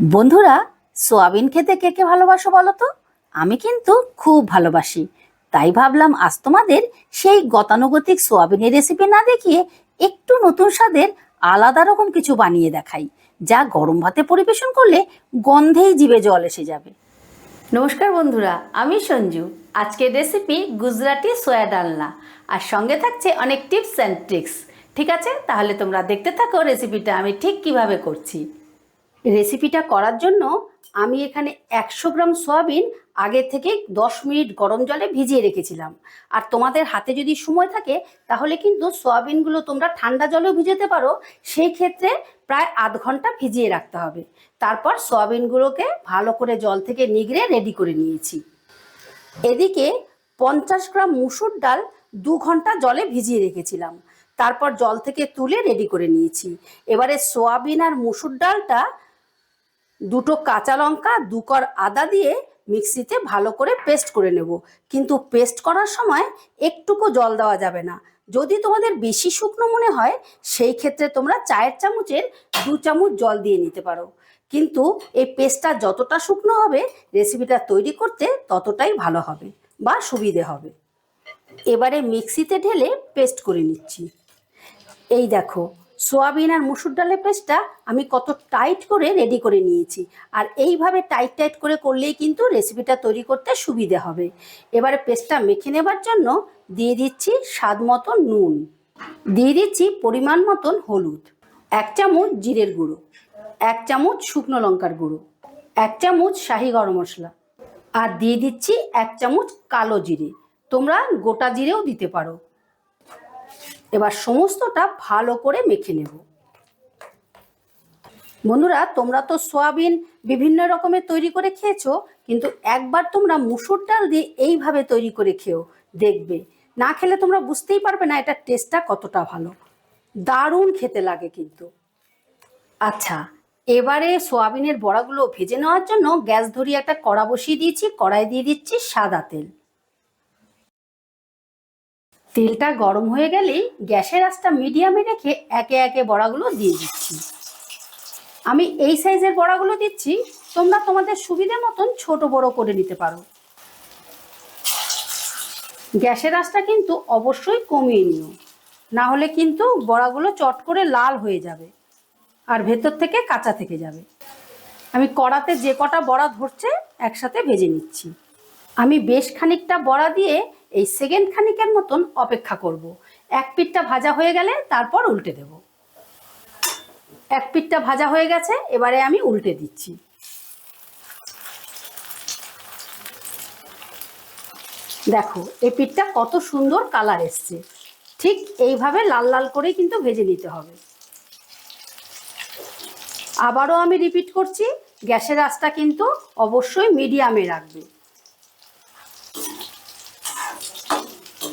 বন্ধুরা, সোয়াবিন খেতে কে কে ভালোবাসো বলো তো? আমি কিন্তু খুব ভালোবাসি। তাই ভাবলাম আজ তোমাদের সেই গতানুগতিক সোয়াবিনের রেসিপি না দেখিয়ে একটু নতুন স্বাদের আলাদা রকম কিছু বানিয়ে দেখাই, যা গরম ভাতে পরিবেশন করলে গন্ধেই জিভে জল এসে যাবে। নমস্কার বন্ধুরা, আমি সঞ্জু। আজকের রেসিপি গুজরাটি সোয়া ডালনা। আর সঙ্গে থাকছে অনেক টিপস অ্যান্ড ট্রিক্স ঠিক আছে? তাহলে তোমরা দেখতে থাকো রেসিপিটা আমি ঠিক কীভাবে করছি। রেসিপিটা করার জন্য আমি এখানে একশো গ্রাম সয়াবিন আগে থেকে দশ মিনিট গরম জলে ভিজিয়ে রেখেছিলাম। আর তোমাদের হাতে যদি সময় থাকে, তাহলে কিন্তু সয়াবিনগুলো তোমরা ঠান্ডা জলেও ভিজাতে পারো। সেই ক্ষেত্রে প্রায় আধ ঘণ্টা ভিজিয়ে রাখতে হবে। তারপর সয়াবিনগুলোকে ভালো করে জল থেকে নিগড়ে রেডি করে নিয়েছি। এদিকে পঞ্চাশ গ্রাম মুসুর ডাল দু ঘণ্টা জলে ভিজিয়ে রেখেছিলাম। তারপর জল থেকে তুলে রেডি করে নিয়েছি। এবারে সোয়াবিন আর মুসুর ডালটা দুটো কাঁচা লঙ্কা, দু কর আদা দিয়ে মিক্সিতে ভালো করে পেস্ট করে নেব। কিন্তু পেস্ট করার সময় একটুকু জল দেওয়া যাবে না। যদি তোমাদের বেশি শুকনো মনে হয়, সেই ক্ষেত্রে তোমরা চায়ের চামচের দু চামচ জল দিয়ে নিতে পারো। কিন্তু এই পেস্টটা যতটা শুকনো হবে, রেসিপিটা তৈরি করতে ততটাই ভালো হবে বা সুবিধে হবে। এবারে মিক্সিতে ঢেলে পেস্ট করে নিচ্ছি। এই দেখো সোয়াবিন আর মুসুর ডালের পেস্টটা আমি কত টাইট করে রেডি করে নিয়েছি। আর এইভাবে টাইট টাইট করে করলেই কিন্তু রেসিপিটা তৈরি করতে সুবিধে হবে। এবারে পেস্টটা মেখে নেবার জন্য দিয়ে দিচ্ছি স্বাদ মতো নুন। দিয়ে দিচ্ছি পরিমাণ মতন হলুদ। এক চামচ জিরের গুঁড়ো। এক চামচ শুকনো লঙ্কার গুঁড়ো। এক চামচ শাহি গরম মশলা। আর দিয়ে দিচ্ছি এক চামচ কালো জিরে। তোমরা গোটা জিরেও দিতে পারো। এবার সমস্তটা ভালো করে মেখে নেব। বন্ধুরা, তোমরা তো সয়াবিন বিভিন্ন রকমের তৈরি করে খেয়েছো, কিন্তু একবার তোমরা মুসুর ডাল দিয়ে এইভাবে তৈরি করে খেও, দেখবে। না খেলে তোমরা বুঝতেই পারবে না এটা টেস্টটা কতটা ভালো। দারুণ খেতে লাগে কিন্তু। আচ্ছা এবারে সোয়াবিনের বড়াগুলো ভেজে নেওয়ার জন্য গ্যাস ধরিয়ে একটা কড়া বসিয়ে দিয়েছি কড়াই দিয়ে দিচ্ছি সাদা তেল। তেলটা গরম হয়ে গেলেই গ্যাসের আঁচটা মিডিয়ামে রেখে একে একে বড়াগুলো দিয়ে দিচ্ছি। আমি এই সাইজের বড়াগুলো দিচ্ছি, তোমরা তোমাদের সুবিধে মতন ছোট বড় করে নিতে পারো। গ্যাসের আঁচটা কিন্তু অবশ্যই কমিয়ে নিও, না হলে কিন্তু বড়াগুলো চট করে লাল হয়ে যাবে আর ভেতর থেকে কাঁচা থেকে যাবে। আমি কড়াতে যে কটা বড়া ধরছে একসাথে ভেজে নিচ্ছি। আমি বেশ খানিকটা বড়া দিয়ে এই সেকেন্ড খানিকের মতন অপেক্ষা করব। এক পিঠটা ভাজা হয়ে গেলে তারপর উল্টে দেব। এক পিঠটা ভাজা হয়ে গেছে, এবারে আমি উল্টে দিচ্ছি। দেখো এই পিঠটা কত সুন্দর কালার এসছে। ঠিক এইভাবে লাল লাল করেই কিন্তু ভেজে নিতে হবে। আবারও আমি রিপিট করছি, গ্যাসের আঁচটা কিন্তু অবশ্যই মিডিয়ামে রাখবে।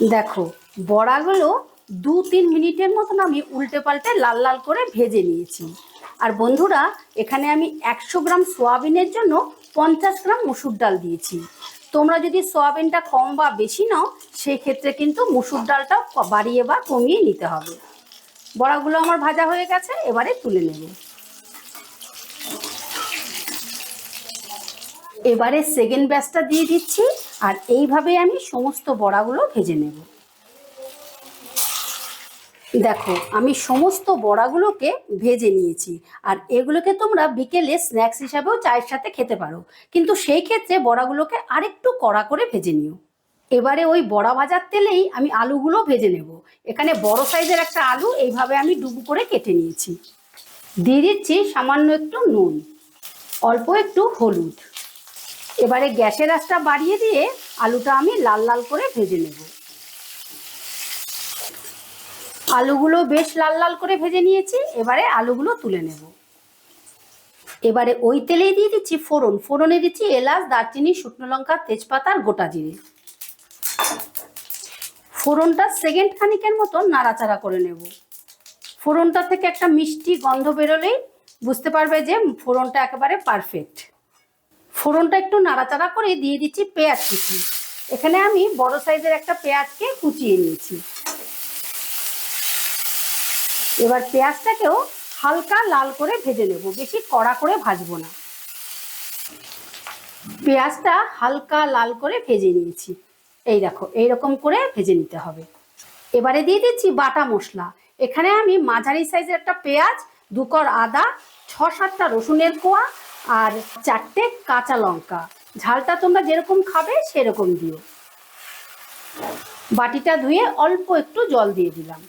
দেখো, বড়াগুলো দু তিন মিনিটের মতন আমি উল্টে পাল্টে লাল লাল করে ভেজে নিয়েছি। আর বন্ধুরা, এখানে আমি একশো গ্রাম সোয়াবিনের জন্য পঞ্চাশ গ্রাম মুসুর ডাল দিয়েছি। তোমরা যদি সোয়াবিনটা কম বা বেশি নাও সেই ক্ষেত্রে কিন্তু মুসুর ডালটাও ক- বাড়িয়ে বা কমিয়ে নিতে হবে। বড়াগুলো আমার ভাজা হয়ে গেছে, এবারে তুলে নেব। এবারে সেকেন্ড ব্যাচটা দিয়ে দিচ্ছি। আর এইভাবে আমি সমস্ত বড়াগুলো ভেজে নেব। দেখো, আমি সমস্ত বড়াগুলোকে ভেজে নিয়েছি। আর এগুলোকে তোমরা বিকেলে স্ন্যাক্স হিসাবেও চায়ের সাথে খেতে পারো। কিন্তু সেই ক্ষেত্রে বড়াগুলোকে আরেকটু কড়া করে ভেজে নিও। এবারে ওই বড়া ভাজার তেলেই আমি আলুগুলো ভেজে নেব। এখানে বড় সাইজের একটা আলু এইভাবে আমি ডুবু করে কেটে নিয়েছি। দিয়ে দিচ্ছি সামান্য একটু নুন, অল্প একটু হলুদ। এবারে গ্যাসের আঁচটা বাড়িয়ে দিয়ে আলুটা আমি লাল লাল করে ভেজে নেব। আলুগুলো বেশ লাল লাল করে ভেজে নিয়েছি, এবারে আলুগুলো তুলে নেব। এবারে ওই তেলেই দিয়ে দিচ্ছি ফোড়ন। ফোড়নে দিচ্ছি এলাচ, দারচিনি, শুকনো লঙ্কা, তেজপাতা আর গোটা জিরে। ফোড়নটা সেকেন্ড খানিকের মতো নাড়াচাড়া করে নেব। ফোড়নটা থেকে একটা মিষ্টি গন্ধ বেরোলেই বুঝতে পারবে যে ফোড়নটা একেবারে পারফেক্ট ফোড়নটা একটু নাড়াচাড়া করে দিয়ে দিচ্ছি পেঁয়াজ কুচি। এখানে আমি বড় সাইজের একটা পেঁয়াজকে কুচিয়ে নিয়েছি। এবার পেঁয়াজটাকেও হালকা লাল করে ভেজে নেব, বেশি কড়া করে ভাজবো না। পেঁয়াজটা হালকা লাল করে ভেজে নিয়েছি। এই দেখো, এইরকম করে ভেজে নিতে হবে। এবারে দিয়ে দিচ্ছি বাটা মশলা। এখানে আমি মাঝারি সাইজের একটা পেঁয়াজ, দুকর আদা, ছ সাতটা রসুনের কোয়া আর চারটে কাঁচা লঙ্কা। ঝালটা তোমরা যেরকম খাবে, সেরকম দিও। বাটিটা ধুয়ে অল্প একটু জল দিয়ে দিলাম।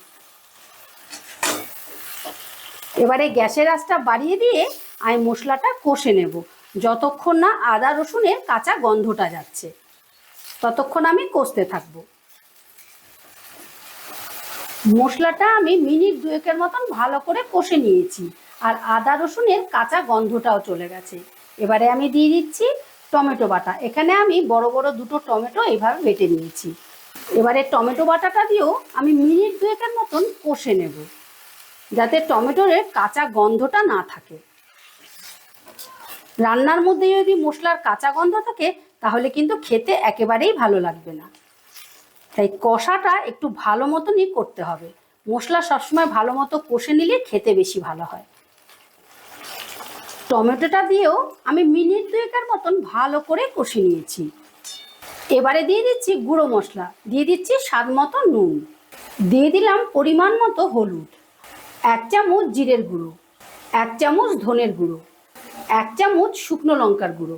এবারে গ্যাসের আঁচটা বাড়িয়ে দিয়ে আমি মশলাটা কষে নেব। যতক্ষণ না আদা রসুনের কাঁচা গন্ধটা যাচ্ছে, ততক্ষণ আমি কষতে থাকব। মশলাটা আমি মিনিট দুয়েকের মতন ভালো করে কষে নিয়েছি। আর আদা রসুনের কাঁচা গন্ধটাও চলে গেছে। এবারে আমি দিয়ে দিচ্ছি টমেটো বাটা। এখানে আমি বড় বড় দুটো টমেটো এইভাবে বেটে নিয়েছি। এবারে টমেটো বাটাটা দিয়েও আমি মিনিট দুয়েকের মতন কষে নেব, যাতে টমেটোর কাঁচা গন্ধটা না থাকে। রান্নার মধ্যে যদি মশলার কাঁচা গন্ধ থাকে, তাহলে কিন্তু খেতে একেবারেই ভালো লাগবে না। তাই কষাটা একটু ভালো মতনই করতে হবে। মশলা সবসময় ভালো মতো কষে নিলে খেতে বেশি ভালো হয়। টমেটোটা দিয়েও আমি মিনিট দুয়েকের মতন ভালো করে কষে নিয়েছি। এবারে দিয়ে দিচ্ছি গুঁড়ো মশলা। দিয়ে দিচ্ছি স্বাদ মতো নুন। দিয়ে দিলাম পরিমাণ মতো হলুদ। এক চামচ জিরের গুঁড়ো। এক চামচ ধনের গুঁড়ো। এক চামচ শুকনো লঙ্কার গুঁড়ো।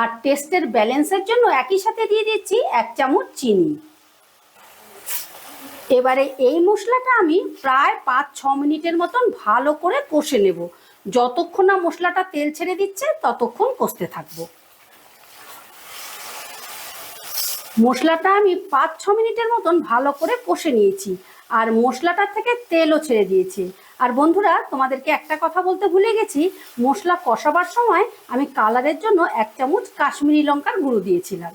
আর টেস্টের ব্যালেন্সের জন্য একই সাথে দিয়ে দিচ্ছি এক চামচ চিনি। এবারে এই মশলাটা আমি প্রায় পাঁচ ছ মিনিটের মতন ভালো করে কষে নেব। যতক্ষণ না মশলাটা তেল ছেড়ে দিচ্ছে, ততক্ষণ কষতে থাকব। মশলাটা আমি পাঁচ, ছ মিনিটের মতন ভালো করে কষে নিয়েছি, আর মশলাটার থেকে তেলও ছেড়ে দিয়েছে। আর বন্ধুরা, তোমাদেরকে একটা কথা বলতে ভুলে গেছি, মশলা কষাবার সময় আমি কালারের জন্য এক চামচ কাশ্মীরি লঙ্কার গুঁড়ো দিয়েছিলাম।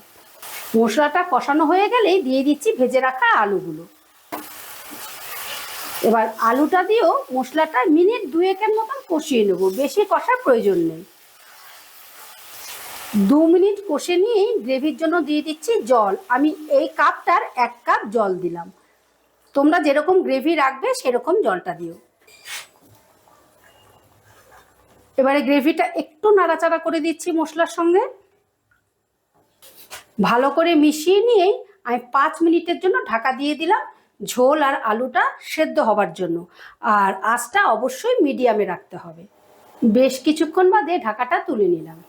মশলাটা কষানো হয়ে গেলেই দিয়ে দিচ্ছি ভেজে রাখা আলুগুলো। এবার আলুটা দিয়েও মশলাটা মিনিট দুয়েকের মতন কষিয়ে নেব, বেশি কষার প্রয়োজন নেই। দু মিনিট কষে নিয়েই গ্রেভির জন্য দিয়ে দিচ্ছি জল। আমি এই কাপটার এক কাপ জল দিলাম। তোমরা যেরকম গ্রেভি রাখবে সেরকম জলটা দিও। এবারে গ্রেভিটা একটু নাড়াচাড়া করে দিচ্ছি মশলার সঙ্গে। ভালো করে মিশিয়ে নিয়েই আমি পাঁচ মিনিটের জন্য ঢাকা দিয়ে দিলাম। ঝোল আর আলুটা সেদ্ধ হবার জন্য। আর আঁচটা অবশ্যই মিডিয়ামে রাখতে হবে। বেশ কিছুক্ষণ বাদে ঢাকাটা তুলে নিলাম।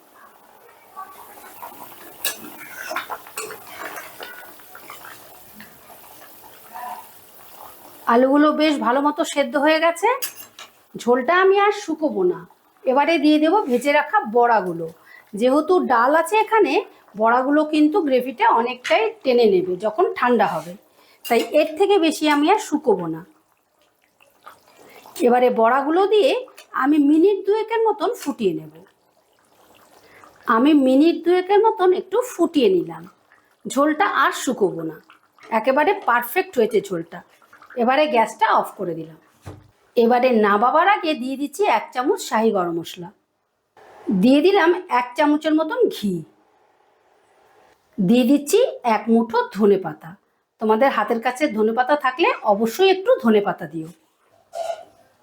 আলুগুলো বেশ ভালো মতো সেদ্ধ হয়ে গেছে। ঝোলটা আমি আর শুকোবো না। এবারে দিয়ে দেবো ভেজে রাখা বড়াগুলো। যেহেতু ডাল আছে এখানে, বড়াগুলো কিন্তু গ্রেভিটা অনেকটাই টেনে নেবে যখন ঠান্ডা হবে। তাই এর থেকে বেশি আমি আর শুকোবো না। এবারে বড়াগুলো দিয়ে আমি মিনিট দুয়েকের মতন ফুটিয়ে নেব। আমি মিনিট দুয়েকের মতন একটু ফুটিয়ে নিলাম। ঝোলটা আর শুকোবো না। একেবারে পারফেক্ট হয়েছে ঝোলটা। এবারে গ্যাসটা অফ করে দিলাম। এবারে নাবাবার আগে দিয়ে দিচ্ছি এক চামচ শাহি গরম মশলা। দিয়ে দিলাম এক চামচের মতন ঘি। দিয়ে দিচ্ছি এক মুঠো ধনে পাতা তোমাদের হাতের কাছে ধনে পাতা থাকলে অবশ্যই একটু ধনে পাতা দিও।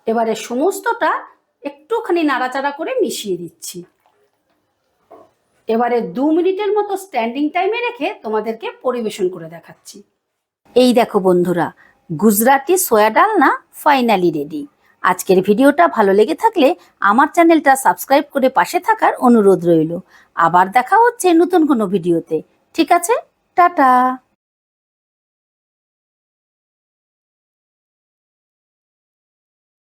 এবারে সমস্তটা একটুখানি নাড়াচাড়া করে মিশিয়ে দিচ্ছি। এবারে দু মিনিটের মতো স্ট্যান্ডিং টাইমে রেখে তোমাদেরকে পরিবেশন করে দেখাচ্ছি। এই দেখো বন্ধুরা, গুজরাটি সোয়া ডাল না ফাইনালি রেডি আজকের ভিডিওটা ভালো লেগে থাকলে আমার চ্যানেলটা সাবস্ক্রাইব করে পাশে থাকার অনুরোধ রইল। আবার দেখা হচ্ছে নতুন কোনো ভিডিওতে। ঠিক আছে, টাটা!